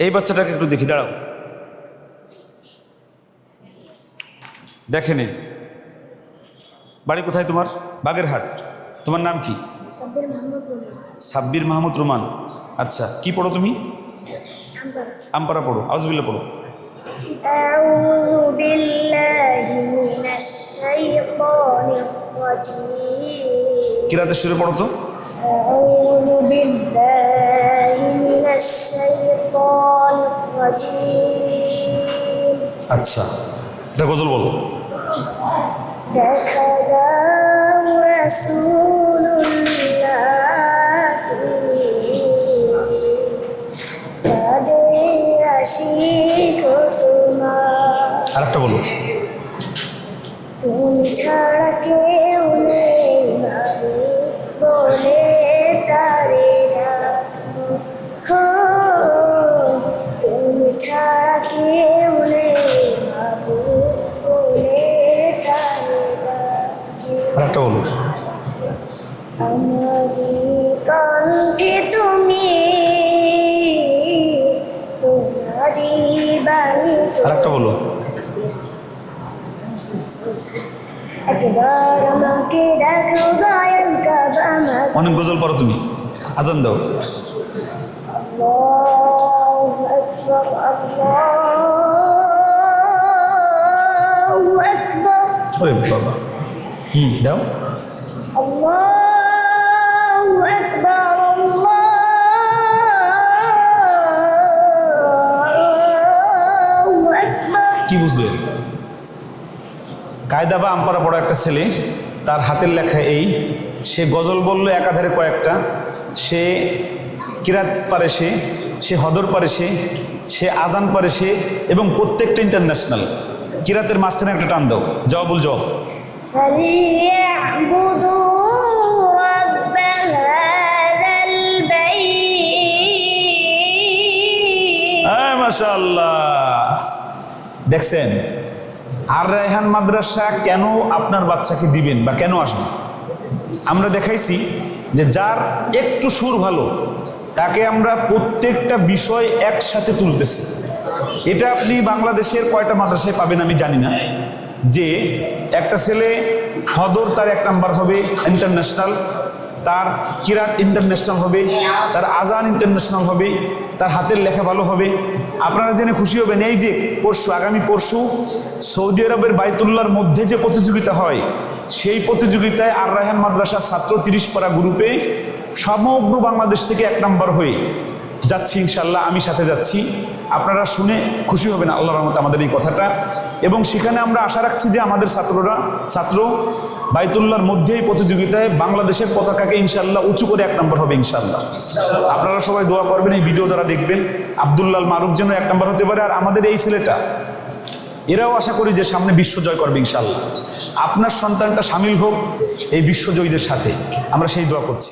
এই বাচ্চাটাকে একটু দেখি দাঁড়াও দেখেন এই যে। বাড়ি কোথায় তোমার বাগেরহাট তোমার নাম কি সাব্বির মাহমুদ বলুন সাব্বির মাহমুদ রোমান আচ্ছা কি পড়ো তুমি আমপারা পড়ো আউজবিল্লা পড়ো أعوذ بالله من الشيطان الرجيم কিরাতে সুরে পড়ো তো أعوذ بالله من الشيطان আচ্ছা এটা গজল বলো। দেখা দাও আরেকটা বলো। তুমি ছাড়া কেউ নেই ভাবি বলে তারে ডাকবো। আর একটা বলো। কণ্ঠে তুমি তোমারি বাণী আর একটা বলো অনেক গজল পড়ো তুমি। আজান দাও। বাবা হুম দাও আকবার কি বুঝলে? কায়দা বা আমপারা পড়া একটা ছেলে তার হাতের লেখা এই সে গজল বলল একাধারে কয়েকটা সে কিরাত পারে সে সে হদর পারে সে সে আজান পারে সে এবং প্রত্যেকটা ইন্টারন্যাশনাল কিরাতের মাঝখানে একটা টান দাও। জবাবুল জবাব। হ্যাঁ, দেখছেন আর রায়হান মাদ্রাসা কেন আপনার বাচ্চাকে দিবেন বা কেন আসবেন আমরা দেখাইছি যে যার একটু সুর ভালো তাকে আমরা প্রত্যেকটা বিষয় একসাথে তুলতেছি। এটা আপনি বাংলাদেশের কয়টা মাদ্রাসায় পাবেন আমি জানি না। যে একটা ছেলে সদর তার এক নাম্বার হবে ইন্টারন্যাশনাল, তার কিরাত ইন্টারন্যাশনাল হবে, তার আজান ইন্টারন্যাশনাল হবে, তার হাতের লেখা ভালো হবে। আপনারা জেনে খুশি হবেন, এই যে পরশু, আগামী পরশু সৌদি আরবের বাইতুল্লাহর মধ্যে যে প্রতিযোগিতা হয়, সেই প্রতিযোগিতায় আর রায়হান মাদ্রাসার ছাত্র তিরিশ পারা গ্রুপে সমগ্র বাংলাদেশ থেকে এক নাম্বার হয়ে যাচ্ছি ইনশাল্লাহ আমি সাথে যাচ্ছি। আপনারা শুনে খুশি হবেন আল্লাহর রহমতে আমাদের এই কথাটা। এবং সেখানে আমরা আশা রাখছি যে আমাদের ছাত্ররা, ছাত্র বাইতুল্লাহর মধ্যেই প্রতিযোগিতায় বাংলাদেশের পতাকাকে ইনশাল্লাহ উঁচু করে এক নম্বর হবে ইনশাল্লাহ আপনারা সবাই দোয়া করবেন, এই ভিডিও দ্বারা দেখবেন আবদুল্লাল মারুফ যেন এক নম্বর হতে পারে। আর আমাদের এই ছেলেটা, এরাও আশা করি যে সামনে বিশ্ব জয় করবে ইনশাল্লাহ আপনার সন্তানটা সামিল হোক এই বিশ্বজয়ীদের সাথে। আমরা সেই দোয়া করছি।